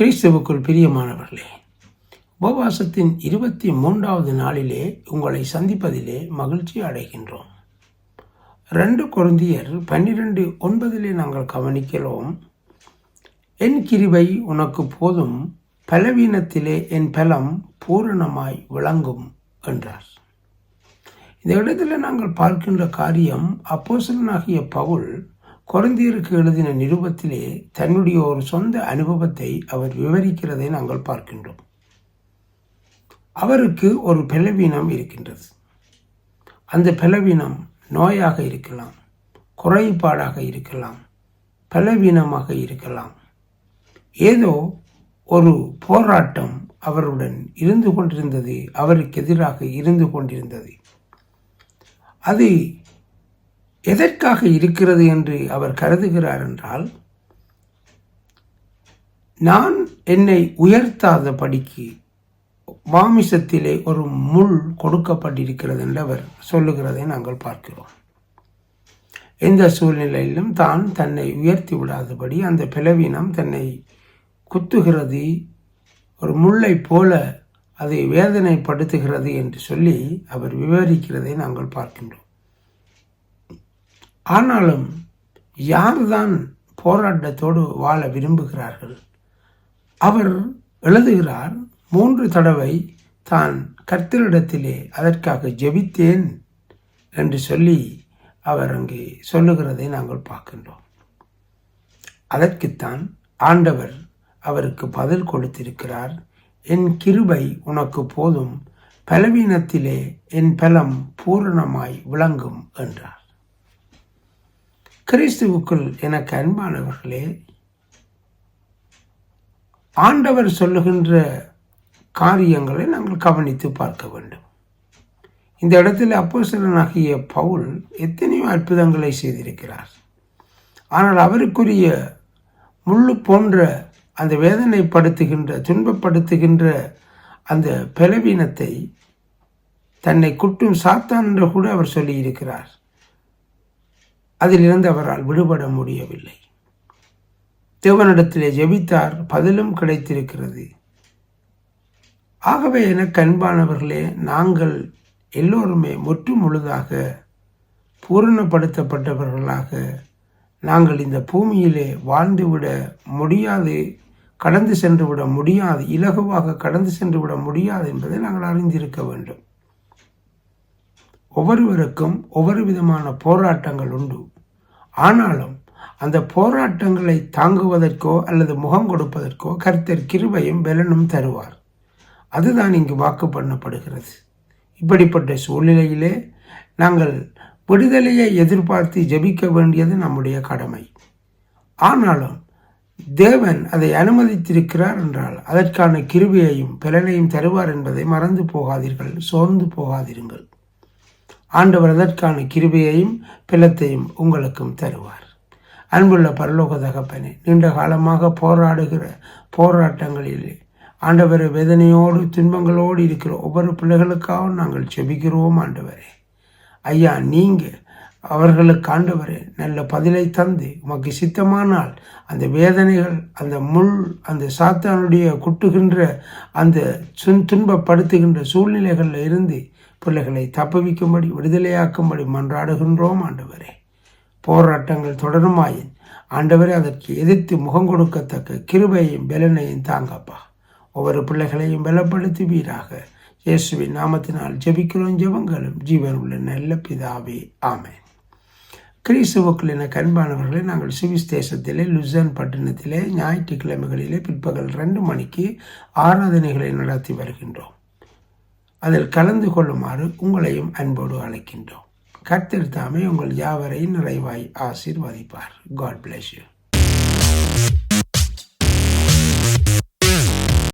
கிறிஸ்துவுக்குள் பிரியமானவர்களே உபவாசத்தின் இருபத்தி மூன்றாவது நாளிலே உங்களை சந்திப்பதிலே மகிழ்ச்சி அடைகின்றோம். ரெண்டு குழந்தையர் பன்னிரெண்டு ஒன்பதிலே நாங்கள் கவனிக்கிறோம் என் கிருபை உனக்கு போதும் பலவீனத்திலே என் பலம் பூரணமாய் விளங்கும் என்றார். இந்த இடத்துல நாங்கள் பார்க்கின்ற காரியம் அப்போசனாகிய பவுல் குழந்தையருக்கு எழுதின நிருபத்திலே தன்னுடைய ஒரு சொந்த அனுபவத்தை அவர் விவரிக்கிறதை நாங்கள் பார்க்கின்றோம். அவருக்கு ஒரு பலவீனம் இருக்கின்றது. அந்த பலவீனம் நோயாக இருக்கலாம் குறைபாடாக இருக்கலாம் பலவீனமாக இருக்கலாம். ஏதோ ஒரு போராட்டம் அவருடன் இருந்து கொண்டிருந்தது அவருக்கு எதிராக இருந்து கொண்டிருந்தது. அது எதற்காக இருக்கிறது என்று அவர் கருதுகிறார் என்றால் நான் என்னை உயர்த்தாத படிக்கு மாமிசத்திலே ஒரு முள் கொடுக்கப்பட்டிருக்கிறது என்று அவர் சொல்லுகிறதை நாங்கள் பார்க்கிறோம். எந்த சூழ்நிலையிலும் தான் தன்னை உயர்த்தி விடாதபடி அந்த பிளவீனம் தன்னை குத்துகிறது ஒரு முள்ளை போல அதை வேதனைப்படுத்துகிறது என்று சொல்லி அவர் விவரிக்கிறதை நாங்கள் பார்க்கின்றோம். ஆனாலும் யார்தான் போராட்டத்தோடு வாழ விரும்புகிறார்கள்? அவர் எழுதுகிறார் மூன்று தடவை தான் கர்த்தரிடத்திலே அதற்காக ஜெபித்தேன் என்று சொல்லி அவர் அங்கே சொல்லுகிறதை நாங்கள் பார்க்கின்றோம். அதற்குத்தான் ஆண்டவர் அவருக்கு பதில் கொடுத்திருக்கிறார் என் கிருபை உனக்கு போதும் பலவீனத்திலே என் பலம் பூரணமாய் விளங்கும் என்றார். கிறிஸ்துவுக்குள் எனக்கு அன்பானவர்களே ஆண்டவர் சொல்லுகின்ற காரியங்களை நாங்கள் கவனித்து பார்க்க வேண்டும். இந்த இடத்தில் அப்போசலனாகிய பவுல் எத்தனையோ அற்புதங்களை செய்திருக்கிறார். ஆனால் அவருக்குரிய முள்ளு போன்ற அந்த வேதனைப்படுத்துகின்ற துன்பப்படுத்துகின்ற அந்த பலவீனத்தை தன்னை குட்டும் சாத்தான் என்று கூட அவர் சொல்லியிருக்கிறார். அதிலிருந்து அவரால் விடுபட முடியவில்லை. தேவனிடத்திலே ஜெபித்தார் பதிலும் கிடைத்திருக்கிறது. ஆகவே எனக்கு அன்பானவர்களே நாங்கள் எல்லோருமே முற்று முழுதாக பூரணப்படுத்தப்பட்டவர்களாக நாங்கள் இந்த பூமியிலே வாழ்ந்துவிட முடியாது கடந்து சென்று விட முடியாது இலகுவாக கடந்து சென்று விட முடியாது என்பதை நாங்கள் அறிந்திருக்க வேண்டும். ஒவ்வொருவருக்கும் ஒவ்வொரு விதமான போராட்டங்கள் உண்டு. ஆனாலும் அந்த போராட்டங்களை தாங்குவதற்கோ அல்லது முகம் கொடுப்பதற்கோ கர்த்தர் கிருபையும் பலனும் தருவார். அதுதான் இங்கு வாக்கு பண்ணப்படுகிறது. இப்படிப்பட்ட சூழ்நிலையிலே நாங்கள் விடுதலையை எதிர்பார்த்து ஜபிக்க வேண்டியது நம்முடைய கடமை. ஆனாலும் தேவன் அதை அனுமதித்திருக்கிறார் என்றால் அதற்கான கிருவியையும் பலனையும் தருவார் என்பதை மறந்து போகாதீர்கள் சோர்ந்து போகாதிருங்கள். ஆண்டவர் அதற்கான கிருபையையும் பிலத்தையும் உங்களுக்கும் தருவார். அன்புள்ள பரலோக தகப்பனே நீண்ட காலமாக போராடுகிற போராட்டங்களிலே ஆண்டவர் வேதனையோடு துன்பங்களோடு இருக்கிற ஒவ்வொரு பிள்ளைகளுக்காகவும் நாங்கள் செபிக்கிறோம் ஆண்டவரே. ஐயா நீங்கள் அவர்களுக்கு ஆண்டவரே நல்ல பதிலை தந்து உமக்கு சித்தமானால் அந்த வேதனைகள் அந்த முள் அந்த சாத்தானுடைய குட்டுகின்ற அந்த சுன் துன்பப்படுத்துகின்ற சூழ்நிலைகளில் இருந்து பிள்ளைகளை தப்புவிக்கும்படி விடுதலையாக்கும்படி மன்றாடுகின்றோம் ஆண்டவரே. போராட்டங்கள் தொடருமாயின் ஆண்டவரே அதற்கு எதிர்த்து முகம் கொடுக்கத்தக்க கிருபையும் பலனையும் தாங்கப்பா. ஒவ்வொரு பிள்ளைகளையும் பலப்படுத்துவீராக. இயேசுவின் நாமத்தினால் ஜெபிக்கிறோம் ஜெபங்களும் ஜீவன் உள்ள நல்ல பிதாவே ஆமேன். கிறிஸ்துவுக்குள் என கண்பானவர்களை நாங்கள் சுவிஸ் தேசத்திலே லுசன் பட்டணத்திலே ஞாயிற்றுக்கிழமைகளிலே பிற்பகல் ரெண்டு மணிக்கு ஆராதனைகளை நடத்தி வருகின்றோம். அதில் கலந்து கொள்ளுமாறு உங்களையும் அன்போடு அழைக்கின்றோம். கர்த்தர் தாமே உங்கள் யாவரையும் நிறைவாய் ஆசீர்வதிப்பார். God bless you